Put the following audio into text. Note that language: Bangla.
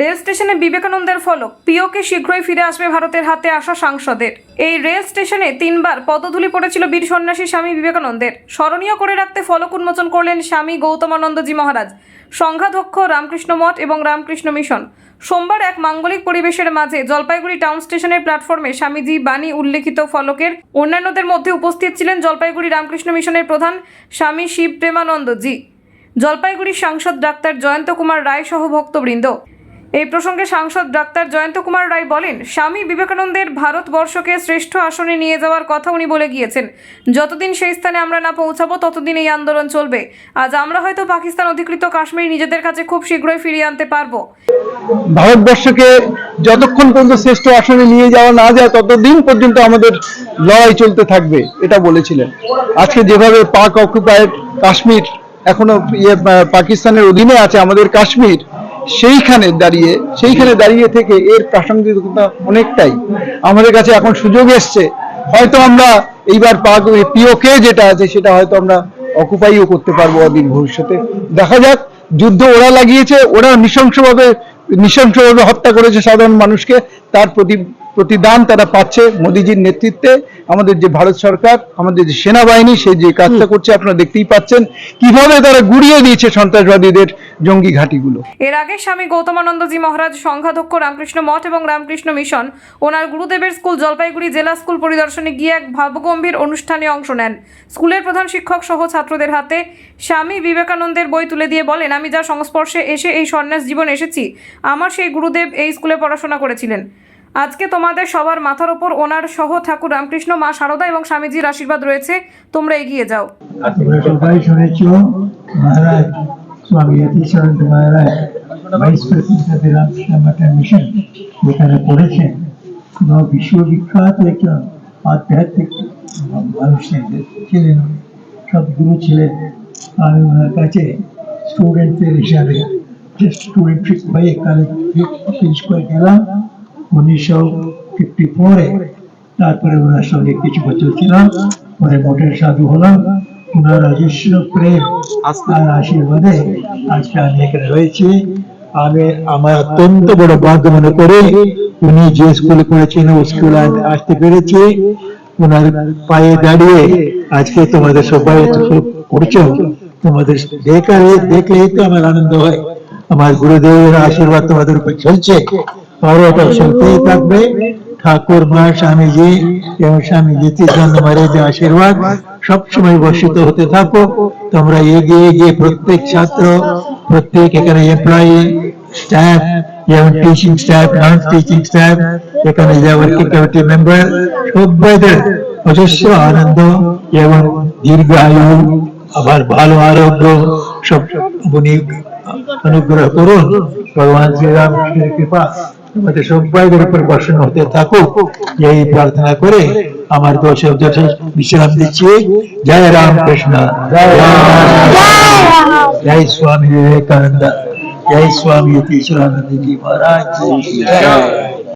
রেল স্টেশনে বিবেকানন্দের ফলক। পিওকে শীঘ্রই ফিরে আসবে ভারতের হাতে আসা সাংসদের। এই রেল স্টেশনে তিনবার পদধূলি পড়েছিল বীর সন্ন্যাসী স্বামী বিবেকানন্দের। স্মরণীয় করে রাখতে ফলক উন্মোচন করলেন স্বামী গৌতমানন্দজি মহারাজ। সংঘাধ্যক্ষ রামকৃষ্ণ মঠ এবং রামকৃষ্ণ মিশন। সোমবার এক মাঙ্গলিক পরিবেশের মাঝে জলপাইগুড়ি টাউন স্টেশনের প্ল্যাটফর্মে স্বামীজি বাণী উল্লেখিত ফলকের অন্যান্যদের মধ্যে উপস্থিত ছিলেন জলপাইগুড়ি রামকৃষ্ণ মিশনের প্রধান স্বামী শিব প্রেমানন্দজি জলপাইগুড়ির সাংসদ ডাক্তার জয়ন্ত কুমার রায় সহ ভক্তবৃন্দ। এই প্রসঙ্গে সাংসদ ডাক্তার জয়ন্ত কুমার রায় বলেন, স্বামী বিবেকানন্দের ভারতবর্ষকে শ্রেষ্ঠ আসনে নিয়ে যাওয়ার কথা উনি বলে গিয়েছেন। যতদিন সেই স্থানে আমরা না পৌঁছাবো, ততদিন এই আন্দোলন চলবে। আজ আমরা হয়তো পাকিস্তান অধিকৃত কাশ্মীর নিজেদের কাছে খুব শীঘ্রই ফিরিয়ে আনতে পারব। ভারতবর্ষকে যতক্ষণ পর্যন্ত শ্রেষ্ঠ আসনে নিয়ে যাওয়া না যায়, ততদিন পর্যন্ত আমাদের লড়াই চলতে থাকবে, এটা বলেছিলেন। আজকে যেভাবে পাক অকুপায়েড কাশ্মীর এখনও ইয়ে পাকিস্তানের অধীনে আছে, আমাদের কাশ্মীর সেইখানে দাঁড়িয়ে সেইখানে দাঁড়িয়ে থেকে এর প্রাসঙ্গিকতা অনেকটাই। আমাদের কাছে এখন সুযোগ এসছে। হয়তো আমরা এইবার পিওকে যেটা আছে সেটা হয়তো আমরা অকুপাইও করতে পারব অদিন ভবিষ্যতে। দেখা যাক, যুদ্ধ ওরা লাগিয়েছে, ওরা নৃশংসভাবে নৃশংসভাবে হত্যা করেছে সাধারণ মানুষকে, তার প্রতি প্রতিদান তারা পাচ্ছে মোদিজির নেতৃত্বে। আমাদের যে ভারত সরকার আমাদের যে সেনাবাহিনী সে যে কাজটা করছে আপনারা দেখতেই পাচ্ছেন কীভাবে তারা গুড়িয়ে দিয়েছে সন্ত্রাসবাদীদের জঙ্গি ঘাঁটিগুলো। এর আগে স্বামী গৌতমানন্দজি মহারাজ সংঘাধ্যক্ষ রামকৃষ্ণ মঠ এবং রামকৃষ্ণ মিশন ওনার গুরুদেবের স্কুল জলপাইগুড়ি জেলা স্কুল পরিদর্শনে গিয়ে এক ভাবগম্ভীর অনুষ্ঠানে অংশ নেন। স্কুলের প্রধান শিক্ষক সহ ছাত্রদের হাতে স্বামী বিবেকানন্দের বই তুলে দিয়ে বলেন আমি যা সংস্পর্শে এসে এই সন্ন্যাস জীবন এসেছি আমার সেই গুরুদেব এই স্কুলে পড়াশোনা করেছিলেন। আজকে তোমাদের সবার মাথার ওপর ওনার সহ ঠাকুর রামকৃষ্ণ, মা শারদা এবং স্বামীজির আশীর্বাদ রয়েছে। তোমরা এগিয়ে যাও। সবাই শুনেছ, Maharaj, Swami Maharaj, vice president Ramakrishna mission যেখানে পড়েছেন। কোন বিশ্ববিখ্যাত একজন আধ্যাত্মিক মানুষ ছিলেন সব গুরু ছিলেন। আমি ওনার কাছে স্টুডেন্টের হিসাবে যে স্টুডেন্ট হয়ে কলেজ ফিনিশ করে গেলাম। উনিশশো ফিফটি ফোরে তারপরে ওনার সঙ্গে কিছু বছর ছিলাম পরে সাধু হলাম। ওনার অজস্র প্রেম আর আশীর্বাদে আজকে আমি এখানে রয়েছি। আমি আমার অত্যন্ত বড় ভাগ্য মনে করি উনি যে স্কুলে পড়েছেন ও স্কুলে আসতে পেরেছি। ওনার পায়ে দাঁড়িয়ে আজকে তোমাদের সবাই করছ তোমাদের দেখা দেখলেই তো আমার আনন্দ হয়। আমার গুরুদেবের আশীর্বাদ তোমাদের উপর চলছে। আরও এটা চলতেই থাকবে। ঠাকুর, মা, স্বামীজি এবং স্বামী জ্যোতিষানন্দ মহারাজের আশীর্বাদ সবসময় বর্ষিত হতে থাকো তোমরা এগিয়ে গিয়ে প্রত্যেক ছাত্র, প্রত্যেক এখানে এমপ্লয়ি স্টাফ যেমন teaching staff non teaching staff এখানে যে ওয়ার্কিং মেম্বার সবাইদের অজস্র আনন্দ এবং দীর্ঘ আয়ু, আবার ভালো আরোগ্য সব উনি অনুগ্রহ করুন। ভগবান শ্রীরামের কৃপা। কৃষক ভাইদের উপর বর্ষণ হতে থাকুক। এই প্রার্থনা করে আমার দোষ বিশ্রাম দিচ্ছি। জয় রাম। কৃষ্ণ জয় স্বামী বিবেকানন্দ, জয় স্বামী ঈশ্বরানন্দ জি মহারাজ।